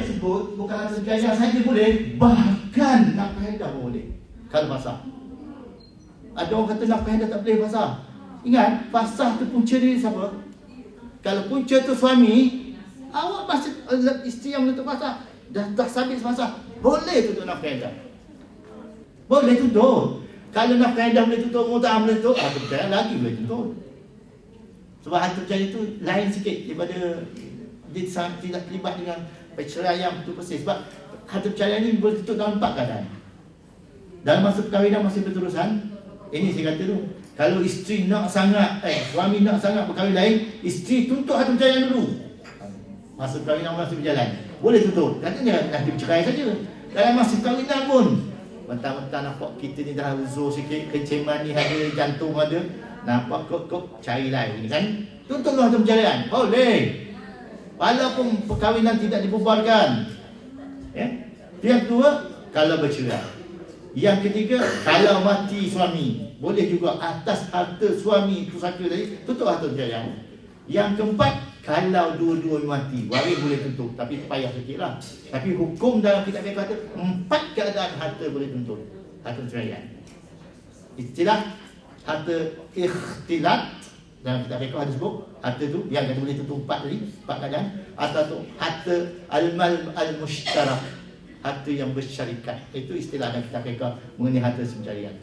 harta perceraian saja boleh, bahkan nak pun boleh. Kalau fasah. Ada orang kata nak kaedah tak boleh fasah. Ingat, fasah tu punca dia siapa? Kalau punca tu suami, awak masih uh, isteri yang menutup fasah. Dah, dah sabit fasah. Boleh tutup nak kaedah. Boleh tutup. Kalau nak kaedah boleh tutup, mudah boleh tutup, harta perceraian lagi boleh tutup. Sebab harta perceraian itu lain sikit daripada dia tidak terlibat dengan perceraian betul persis. Sebab harta perceraian ini boleh tutup dalam empat keadaan. Dalam masa perkahwinan masih berterusan, ini saya kata tu. Kalau isteri nak sangat, eh suami nak sangat berkahwin lain, isteri tuntut harta perceraian dulu. Masa perkahwinan masih berjalan. Boleh tutup. Katanya nanti bercerai saja. Dalam masa perkahwinan pun, mentang-mentang nampak kita ni dah uzur sikit, kenceman ni ada, jantung ada, nampak kok kok cari lain kan? Tuntutlah harta perceraian. Boleh. Walaupun perkahwinan tidak dibubarkan. Ya? Yang kedua, kalau bercerai. Yang ketiga, kalau mati suami, boleh juga atas harta suami itu saka tadi, tutup harta perceraian. Yang keempat, kalau dua-dua mati, waris boleh tutup, tapi payah sikit lah. Tapi hukum dalam kitab fiqh kata, empat keadaan harta boleh tuntut. Harta perceraian. Istilah harta ikhtilat dalam kitab fiqh ada sebut harta tu yang kata boleh tutup empat tadi, empat keadaan atau tu harta al-mal al-mushtarak harta yang bersyarikat. Itu istilah dalam kitab fiqh mengenai harta pencarian.